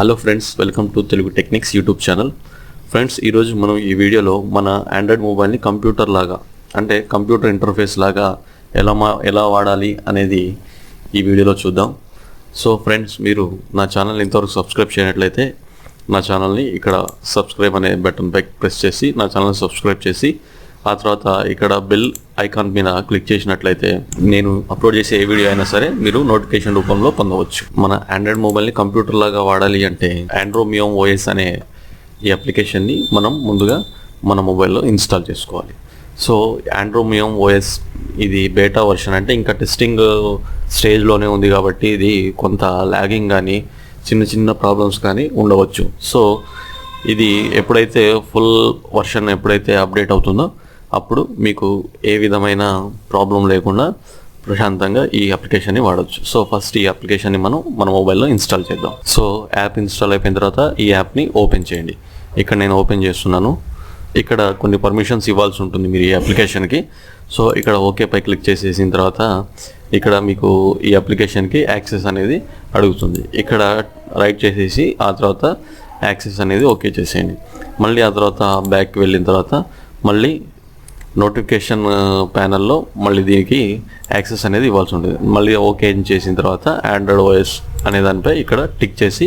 Hello friends welcome to Telugu techniques YouTube channel friends ఈరోజు మనం ఈ వీడియోలో మన ఆండ్రాయిడ్ మొబైల్ని కంప్యూటర్ లాగా అంటే కంప్యూటర్ ఇంటర్ఫేస్ లాగా ఎలా మా ఎలా వాడాలి అనేది ఈ వీడియోలో చూద్దాం. సో ఫ్రెండ్స్ మీరు నా ఛానల్ ఇంతవరకు సబ్స్క్రైబ్ చేయనట్లయితే నా ఛానల్ని ఇక్కడ సబ్స్క్రైబ్ అనే బటన్ పై ప్రెస్ చేసి నా ఛానల్ని సబ్స్క్రైబ్ చేసి ఆ తర్వాత ఇక్కడ బెల్ ఐకాన్ మీద క్లిక్ చేసినట్లయితే నేను అప్లోడ్ చేసే ఏ వీడియో అయినా సరే మీరు నోటిఫికేషన్ రూపంలో పొందవచ్చు. మన ఆండ్రాయిడ్ మొబైల్ని కంప్యూటర్ లాగా వాడాలి అంటే ఆండ్రోమియోమ్ ఓఎస్ అనే ఈ అప్లికేషన్ని మనం ముందుగా మన మొబైల్లో ఇన్స్టాల్ చేసుకోవాలి. సో ఆండ్రోమియోమ్ ఓఎస్ ఇది బేటా వర్షన్ అంటే ఇంకా టెస్టింగ్ స్టేజ్లోనే ఉంది కాబట్టి ఇది కొంత ల్యాగింగ్ కానీ చిన్న చిన్న ప్రాబ్లమ్స్ కానీ ఉండవచ్చు. సో ఇది ఎప్పుడైతే ఫుల్ వర్షన్ ఎప్పుడైతే అప్డేట్ అవుతుందో అప్పుడు మీకు ఏ విధమైన ప్రాబ్లం లేకుండా ప్రశాంతంగా ఈ అప్లికేషన్ని వాడచ్చు. సో ఫస్ట్ ఈ అప్లికేషన్ని మనం మన మొబైల్లో ఇన్స్టాల్ చేద్దాం. సో యాప్ ఇన్స్టాల్ అయిపోయిన తర్వాత ఈ యాప్ని ఓపెన్ చేయండి. ఇక్కడ నేను ఓపెన్ చేస్తున్నాను. ఇక్కడ కొన్ని పర్మిషన్స్ ఇవ్వాల్సి ఉంటుంది మీరు ఈ అప్లికేషన్కి సో ఇక్కడ ఓకేపై క్లిక్ చేసేసిన తర్వాత ఇక్కడ మీకు ఈ అప్లికేషన్కి యాక్సెస్ అనేది అడుగుతుంది. ఇక్కడ రైట్ చేసేసి ఆ తర్వాత యాక్సెస్ అనేది ఓకే చేసేయండి. మళ్ళీ ఆ తర్వాత బ్యాక్ వెళ్ళిన తర్వాత మళ్ళీ నోటిఫికేషన్ ప్యానల్లో మళ్ళీ దీనికి యాక్సెస్ అనేది ఇవ్వాల్సి ఉంటుంది. మళ్ళీ ఓకే చేసిన తర్వాత ఆండ్రాయిడ్ ఓఎస్ అనే దానిపై ఇక్కడ టిక్ చేసి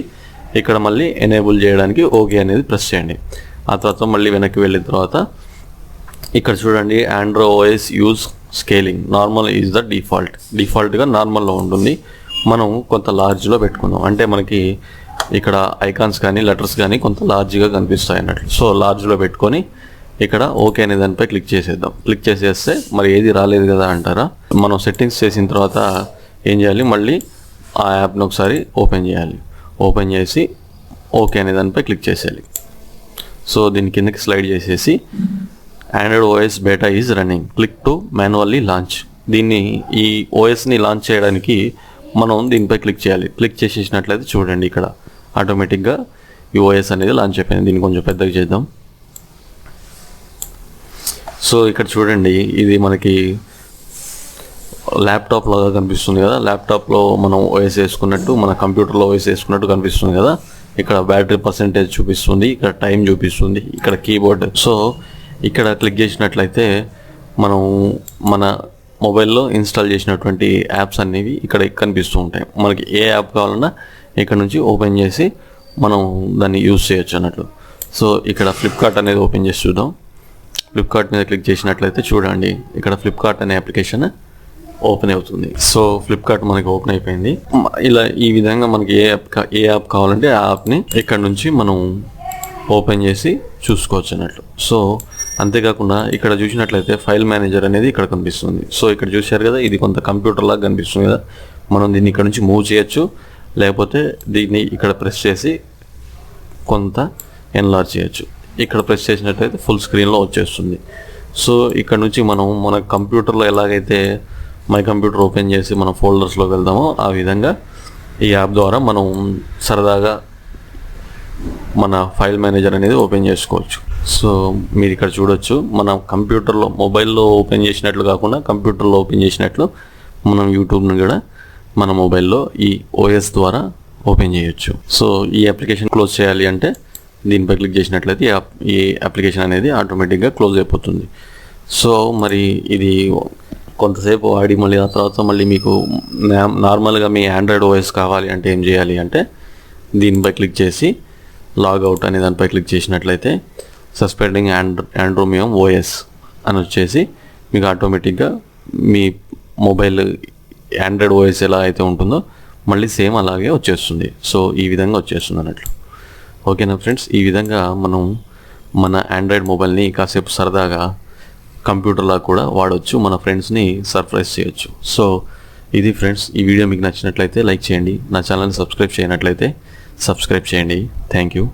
ఇక్కడ మళ్ళీ ఎనేబుల్ చేయడానికి ఓకే అనేది ప్రెస్ చేయండి. ఆ తర్వాత మళ్ళీ వెనక్కి వెళ్ళిన తర్వాత ఇక్కడ చూడండి Android OS use scaling normal is the default డిఫాల్ట్గా నార్మల్లో ఉంటుంది. మనం కొంత లార్జ్లో పెట్టుకుందాం. అంటే మనకి ఇక్కడ ఐకాన్స్ కానీ లెటర్స్ కానీ కొంత లార్జ్గా కనిపిస్తాయి అన్నట్లు. సో లార్జ్లో పెట్టుకొని ఇక్కడ ఓకే అనే దానిపై క్లిక్ చేసేద్దాం. క్లిక్ చేసేస్తే మరి ఏది రాలేదు కదా అంటారా? మనం సెట్టింగ్స్ చేసిన తర్వాత ఏం చేయాలి? మళ్ళీ ఆ యాప్ని ఒకసారి ఓపెన్ చేయాలి. ఓపెన్ చేసి ఓకే అనే దానిపై క్లిక్ చేసేయాలి. సో దీని కిందకి స్లైడ్ చేసేసి Android OS beta is running click to manually launch దీన్ని ఈ ఓఎస్ని లాంచ్ చేయడానికి మనం దీనిపై క్లిక్ చేయాలి. క్లిక్ చేసేసినట్లయితే చూడండి ఇక్కడ. ఆటోమేటిక్గా ఈ ఓఎస్ అనేది లాంచ్ అయిపోయింది. దీన్ని కొంచెం పెద్దగా చేద్దాం. సో ఇక్కడ చూడండి ఇది మనకి ల్యాప్టాప్ లాగా కనిపిస్తుంది కదా. ల్యాప్టాప్లో మనం ఓఎస్ వేసుకున్నట్టు మన కంప్యూటర్లో ఓఎస్ వేసుకున్నట్టు కనిపిస్తుంది కదా. ఇక్కడ బ్యాటరీ పర్సెంటేజ్ చూపిస్తుంది ఇక్కడ టైం చూపిస్తుంది ఇక్కడ కీబోర్డ్. సో ఇక్కడ క్లిక్ చేసినట్లయితే మనం మన మొబైల్లో ఇన్స్టాల్ చేసినటువంటి యాప్స్ అనేవి ఇక్కడ కనిపిస్తూ ఉంటాయి. మనకి ఏ యాప్ కావాలన్నా ఇక్కడ నుంచి ఓపెన్ చేసి మనం దాన్ని యూజ్ చేయొచ్చు అన్నట్లు. సో ఇక్కడ ఫ్లిప్కార్ట్ అనేది ఓపెన్ చేసి చూద్దాం. ఫ్లిప్కార్ట్ మీద క్లిక్ చేసినట్లయితే చూడండి ఇక్కడ ఫ్లిప్కార్ట్ అనే అప్లికేషన్ ఓపెన్ అవుతుంది. సో ఫ్లిప్కార్ట్ మనకి ఓపెన్ అయిపోయింది. ఇలా ఈ విధంగా మనకి ఏ యాప్ ఏ యాప్ కావాలంటే ఆ యాప్ని ఇక్కడ నుంచి మనం ఓపెన్ చేసి చూసుకోవచ్చు అన్నట్లు. సో అంతేకాకుండా ఇక్కడ చూసినట్లయితే ఫైల్ మేనేజర్ అనేది ఇక్కడ కనిపిస్తుంది. సో ఇక్కడ చూశారు కదా ఇది కొంత కంప్యూటర్ లాగా కనిపిస్తుంది కదా. మనం దీన్ని ఇక్కడ నుంచి మూవ్ చేయొచ్చు. లేకపోతే దీన్ని ఇక్కడ ప్రెస్ చేసి కొంత ఎన్లార్జ్ చేయొచ్చు. ఇక్కడ ప్రెస్ చేసినట్లయితే ఫుల్ స్క్రీన్లో వచ్చేస్తుంది. సో ఇక్కడ నుంచి మనం మన కంప్యూటర్లో ఎలాగైతే మై కంప్యూటర్ ఓపెన్ చేసి మన ఫోల్డర్స్లో వెళ్దామో ఆ విధంగా ఈ యాప్ ద్వారా మనం సరదాగా మన ఫైల్ మేనేజర్ అనేది ఓపెన్ చేసుకోవచ్చు. సో మీరు ఇక్కడ చూడొచ్చు మన కంప్యూటర్లో మొబైల్లో ఓపెన్ చేసినట్లు కాకుండా కంప్యూటర్లో ఓపెన్ చేసినట్లు మనం యూట్యూబ్ను కూడా మన మొబైల్లో ఈ ఓఎస్ ద్వారా ఓపెన్ చేయొచ్చు. సో ఈ అప్లికేషన్ క్లోజ్ చేయాలి అంటే దీనిపై క్లిక్ చేసినట్లయితే ఈ అప్లికేషన్ అనేది ఆటోమేటిక్గా క్లోజ్ అయిపోతుంది. సో మరి ఇది కొంతసేపు ఆడి మళ్ళీ ఆ తర్వాత మళ్ళీ మీకు నార్మల్గా మీ ఆండ్రాయిడ్ ఓఎస్ కావాలి అంటే ఏం చేయాలి అంటే దీనిపై క్లిక్ చేసి లాగౌట్ అనే దానిపై క్లిక్ చేసినట్లయితే సస్పెండింగ్ ఆండ్ ఆండ్రోమియం ఓఎస్ అని వచ్చేసి మీకు ఆటోమేటిక్గా మీ మొబైల్ ఆండ్రాయిడ్ ఓఎస్ ఎలా అయితే ఉంటుందో మళ్ళీ సేమ్ అలాగే వచ్చేస్తుంది. సో ఈ విధంగా వచ్చేస్తుంది అన్నట్లు. ఓకేనా ఫ్రెండ్స్? ఈ విధంగా మనం మన ఆండ్రాయిడ్ మొబైల్ని కాసేపు సరదాగా కంప్యూటర్లా కూడా వాడొచ్చు మన ఫ్రెండ్స్ని సర్ప్రైజ్ చేయొచ్చు. సో ఇది ఫ్రెండ్స్ ఈ వీడియో మీకు నచ్చినట్లయితే లైక్ చేయండి. నా ఛానల్ని సబ్స్క్రైబ్ చేయనట్లయితే సబ్స్క్రైబ్ చేయండి. Thank you.